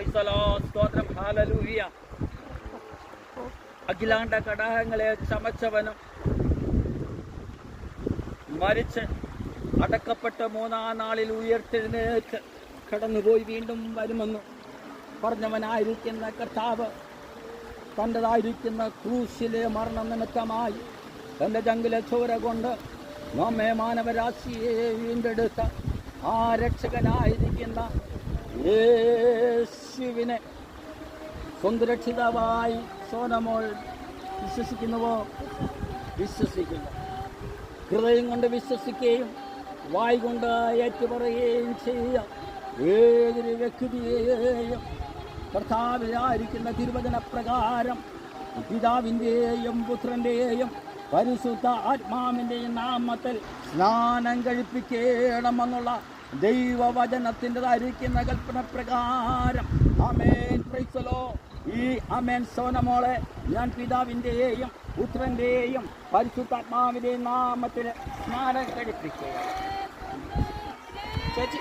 Hallelujah. അഖിലാണ്ട കടാഹങ്ങളെ ചമച്ചവനും മരിച്ച് അടക്കപ്പെട്ട മൂന്നാം നാളിൽ ഉയർത്തെഴുന്നേറ്റ് കടന്നുപോയി വീണ്ടും വരുമെന്ന് പറഞ്ഞവനായിരിക്കുന്ന കർത്താവ് തന്റെതായിരിക്കുന്ന ക്രൂശിലെ മരണ നിമിത്തമായി തന്റെ ജങ്കിലെ ചോര കൊണ്ട് നമ്മെ മാനവരാശിയെ വീണ്ടെടുത്ത ആ രക്ഷകനായിരിക്കുന്ന യേശുവിനെ സ്വന്തരക്ഷിതാവായി സോനമോൾ വിശ്വസിക്കുന്നുവോ? വിശ്വസിക്കുന്നു ഹൃദയം കൊണ്ട് വിശ്വസിക്കുകയും വായി കൊണ്ട് ഏറ്റുപറയുകയും ചെയ്യുക ഏതൊരു വ്യക്തിയെയും കർത്താവിലായിരിക്കുന്ന തിരുവചന പ്രകാരം പിതാവിന്റെയും പുത്രന്റെയും പരിശുദ്ധ ആത്മാവിന്റെയും നാമത്തിൽ സ്നാനം കഴിപ്പിക്കണമെന്നുള്ള ദൈവവചനത്തിന്റെതായിരിക്കുന്ന കൽപ്പന പ്രകാരം. അമേൻ പ്രൈസലോ ഈ അമേൻ സോനമോളെ ഞാൻ പിതാവിന്റെയും പുത്രന്റെയും പരിശുദ്ധാത്മാവിന്റെയും നാമത്തിൽ സ്നാനം കഴിപ്പിക്കുക ചേച്ചി